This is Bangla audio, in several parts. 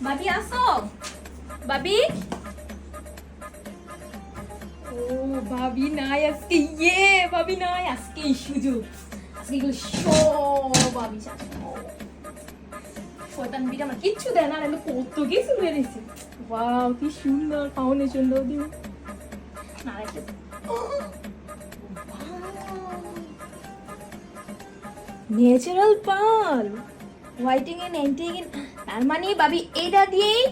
বাবি আসো বাবি ও ভাবি নাই আজকে ইয়ে ভাবি নাই আজকে সুযোগ আজকে এগুলো সব ভাবি শয়তান বিটা আমার কিচ্ছু দেয় না আমি কত কিছু বেরিয়েছি ওয়াও কি সুন্দর ফাউন্ডেশন দাও দিও না ন্যাচারাল পার্ল হোয়াইটিং এন্ড অ্যান্টিং তার মানে ভাবি, এটা দিয়েই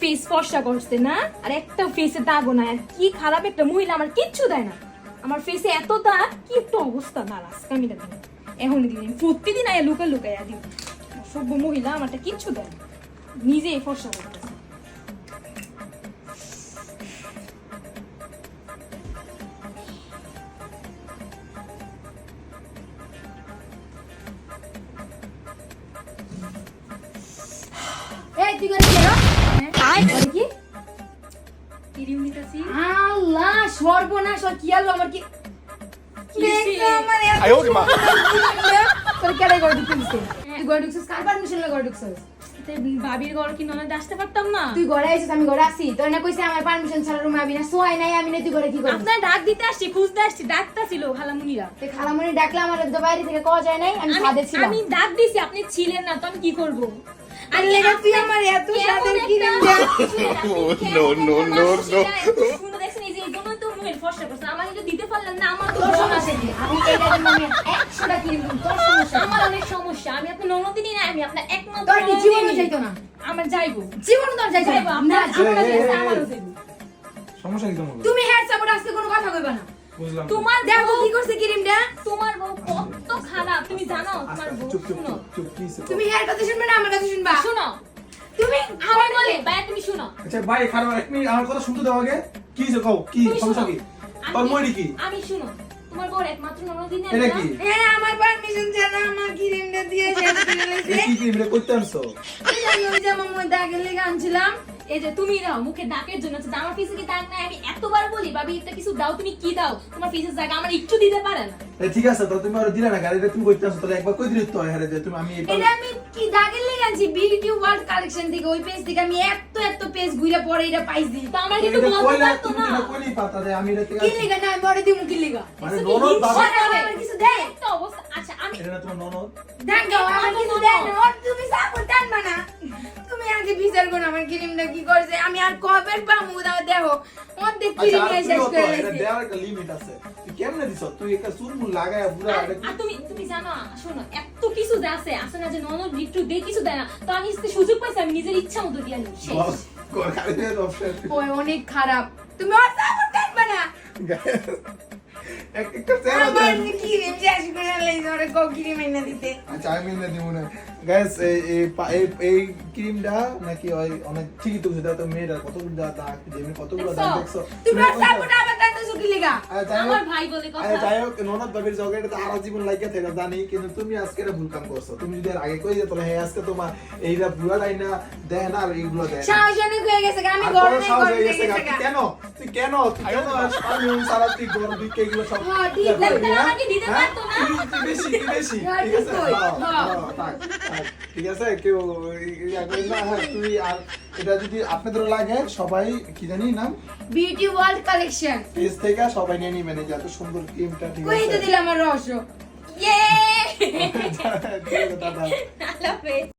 ফেস ফর্সা করছে না? আর একটা ফেসে দাগও না আর কি খারাপ একটা মহিলা আমার কিচ্ছু দেয় না। আমার ফেসে এত দাগ, কি একটা অবস্থা? না, আজকে আমি এটা এখন দিন প্রতিদিন আয়া লুকা লুকাইয়া দিন সভ্য মহিলা আমারটা কিচ্ছু দেয় না। নিজেই ফর্সা করতেছে করে কি আল্লাহ সর্বনাশ আর কি আলো আমার কি? হ্যাঁ। ঘরে আমি না সোয়াই নাই আমি না তুই ঘরে কি ডাক দিতে আসছি খুঁজতে আসছি ডাকলে আমার তো বাইরে থেকে যায় নাই আমি ডাক দিছি আপনি ছিলেন না তো আমি কি করব? আর লেগে তুই আমার এত সাদের কিনে দে। No, no, no, no. শুনে দেখছেন এই যে এই তো মুখের ফসা করছে। আমার এটা দিতে পারলেন না আমার তো সমস্যা আছে আমি এইটা দিন আমি 100টা কিনে দিই তোর সমস্যা আমার অনেক সমস্যা আমি আপনার ননদিনই না আমি আপনার একমাত্র তোর কি জীবনও যাইতো না? আমার যাইবো। জীবন তোর যাইবো না। যাইবো। সমস্যা কি তোমার? তুমি হেড সাপোর্ট আজকে কোনো কথা কইবা না। বুঝলাম। তোমার দেখো কি করছে ক্রিমটা? তোমার বউ কত খারাপ। তুমি জানো তোমার বউ চুপ চুপ শুনো। চুপ চুপ কি তুমি হেড কথা শুনবে না আমার কথা শুনবা? শুনো। তুমি আমি বলি ভাইয়া তুমি শুনো। আচ্ছা ভাই খারাপ এক মিনিট আমার কথা শুনতে দাও আগে। কি হইছে কও? কি সমস্যা কি? তোর কি? আমি শুনো। তোমার বউর একমাত্র ননদিনী এটা কি? হ্যাঁ আমার পারমিশন ছাড়া আমার ক্রিমটা দিয়ে এই দিয়েছে কি কি এটা করতে আনছো? আমি ওই যে আমার লেগে আনছিলাম। এই যে তুমি দাও মুখে দাগের জন্য আমার ফিসে কি দাগ নাই? আমি এতবার বলি ভাবি এটা কিছু দাও তুমি কি দাও? তোমার ফিসের জায়গা আমার একটু দিতে পারে না। এই ঠিক আছে তো তুমি আর দিলা না গাড়িটা তুমি করতে আনছো তাহলে একবার কই দিলে তো হ্যাঁ যে তুমি আমি এটা আমি কি দাগের লেগে আনছি? বিউটি ওয়ার্ল্ড কালেকশন থেকে ওই পেজ থেকে আমি এত এত পেজ ঘুরে পরে এটা পাইছি। তো আমার কিন্তু বলতে পারতো না। কইলি পাতা যে আমি এটা থেকে কি। লেগে? না আমি বড় দিমু কি লেগে? মানে ননদ বাবা। আমার কিছু দেয় একটা অবস্থা আচ্ছা আমি এটা না তোমার ননদ। দেখো আমার কিছু দেয় না তুমি সাপোর্ট টানবা না। বিচার করো আমার ক্রিমটা কি করছে? আমি আর কবে পামু? দাও দেখো অর্ধেক আচ্ছা ক্রিম আর নিয়ে শেষ করে এটা দেওয়ার একটা লিমিট আছে। তুই কেমনে দিছ? তুই একটা চুরমুর লাগায় পুরো আর আর তুমি তুমি জানো শোনো এত কিছু যে আছে আছে না যে ননদ একটু দিয়ে কিছু দেয় না। তো আমি সুযোগ পাইছি আমি নিজের ইচ্ছা মতো দিয়ে নিই শেষ। ওই অনেক খারাপ। তুমি ওর সাপোর্ট টানবা না। একটা। ক্রিম শেষ করে লাইছে ওরে কো ক্রিম এনে দিতে। আচ্ছা আমি এনে দিব না। গ্যাস এই এই ক্রিমটা নাকি ওই অনেক ঠিকই তো সেটা তো মেয়েরা কতগুলো দাগ যেমনি কতগুলো দাগ দেখছ? দেখছ তুমি ওর তুমি সাপোর্ট আবার টানতেছো কি লেগা আচ্ছা, যাই হোক- আমার ভাই বলে কথা যাই হোক ননদ বাবির জগের তো আরা জীবন লাগিয়ে থাকে জানি কিন্তু তুমি আজকে এটা ভুল কাম করছ তুমি যদি আগে কই যে তাহলে হ্যাঁ আজকে তোমার এইটা পুরাটাই না দেয় না আর এইগুলো দেয় না। হয়ে গেছে আমি আর ঘর তোর নেই সাহস ঘর হয়ে গেছে গা। গেছে তুই গা। কেন তুই কেন তুই কেন আমি সারা তুই ঘর দিকে এগুলো সব হ্যাঁ, ঠিক করবি, বলতে? আমাকে দিতে? পারতো না। তুই- তুই বেশি তুই বেশি ঠিক ঠিক আছে। ঠিক আছে কেউ ইয়া হ্যাঁ তুই আর এটা যদি আপনাদের লাগে সবাই কি জানি নাম? Beauty world collection. পেজ থেকে সবাই নিয়ে নিবেন এই এত সুন্দর ক্রিমটা ঠিক কই তো দিলাম আমার রহস্য। ইয়ে ঠিক